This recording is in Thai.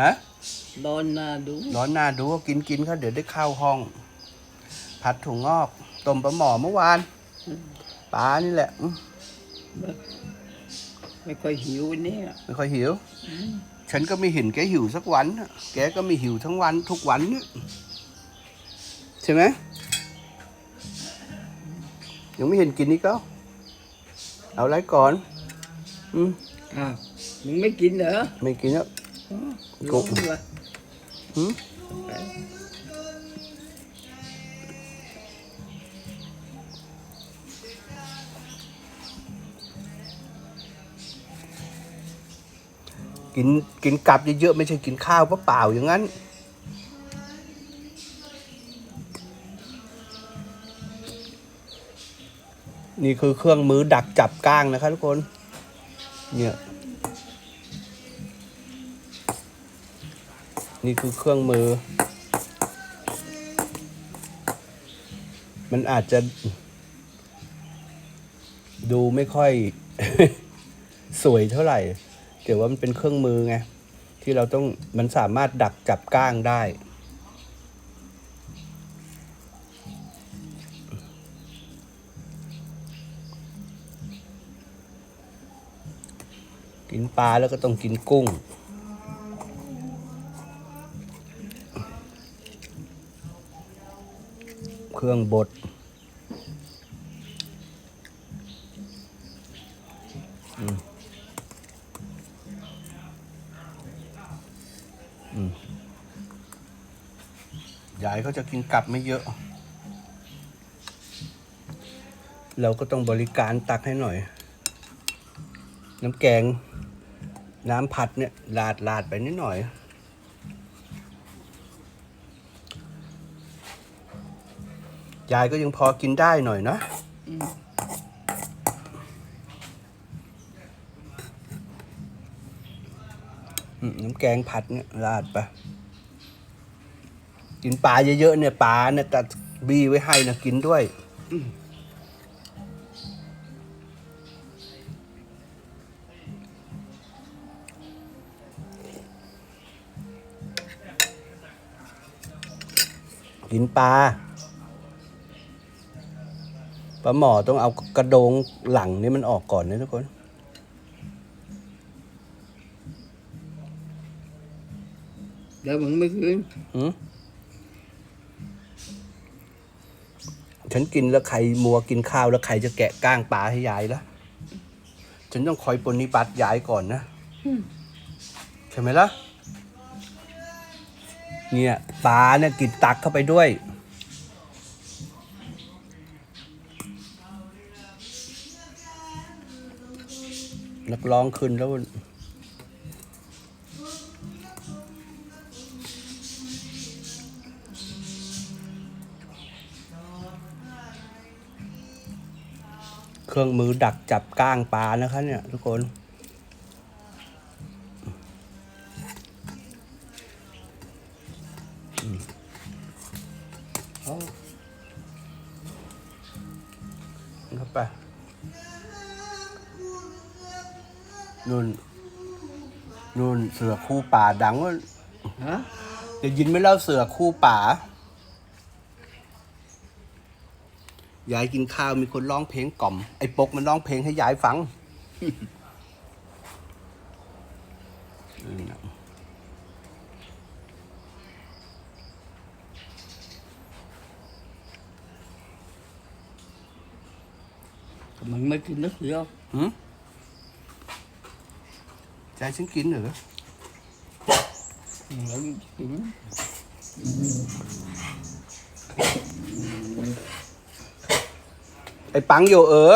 ฮะร้อนหน้าดู ร้อนหน้าดูกินกินเขาเดี๋ยวได้เข้าห้อง ผัดถั่วงอกต้มปลาหมอเมื่อวานปลานี่แหละอืมไม่ค่อยหิวเนี่ย ไม่ค่อยหิว ฉันก็ไม่เห็นแกหิวสักวันน่ะแกก็ไม่หิวทั้งวันทุกวันเนี่ยใช่ไหมยังไม่เห็นกินนี่ก็ เอาอะไรก่อน อืมอ้าวมึงไม่กินเหรอ ไม่กินแล้ว ร้อนวะหืมกินกินกลับเยอะๆไม่ใช่กินข้าวเปล่าๆอย่างนั้น นี่คือเครื่องมือดักจับก้างนะครับทุกคน เนี่ย นี่คือเครื่องมือ มันอาจจะ ดูไม่ค่อย สวยเท่าไหร่แต่ว่ามันเป็นเครื่องมือไงที่เราต้องมันสามารถดักจับก้างได้กินปลาแล้วก็ต้องกินกุ้ง เครื่องบด ยายเขาจะกินกลับไม่เยอะ เราก็ต้องบริการตักให้หน่อย น้ำแกง น้ำผัดเนี่ยลาดลาดไปนิดหน่อย ยายก็ยังพอกินได้หน่อยนะอืมน้ำแกงผัดเนี่ยราดไปกินปลาเยอะๆเนี่ยปลาเนี่ยตัดบีไว้ให้นะกินด้วยกินปลา ปลาหมอต้องเอากระโดงหลังนี่มันออกก่อนนะทุกคน เดี๋ยวมึงไม่คืนหืมฉันกินแล้วใครมัวกินข้าวแล้วใครจะแกะก้างปลาให้ยายละฉันต้องคอยปฏิบัติยายก่อนนะใช่ไหมล่ะ เนี่ยปลาเนี่ยกินตักเข้าไปด้วย นักร้องขึ้นแล้วเครื่องมือดักจับก้างปลานะคะเนี่ยทุกคนเอาเข้าไป นู่นนู่นเสือคู่ป่าดังว่าฮะจะยินไหม่เล่าเสือคู่ป่ายายกินข้าวมีคนร้องเพลงกล่อม ไอ้ปกมันร้องเพลงให้ยายฟังมึงไม่กินนึกเดียวหืม ยายฉันกินเหรอมึงไม่กินไอ้ปังโยเออ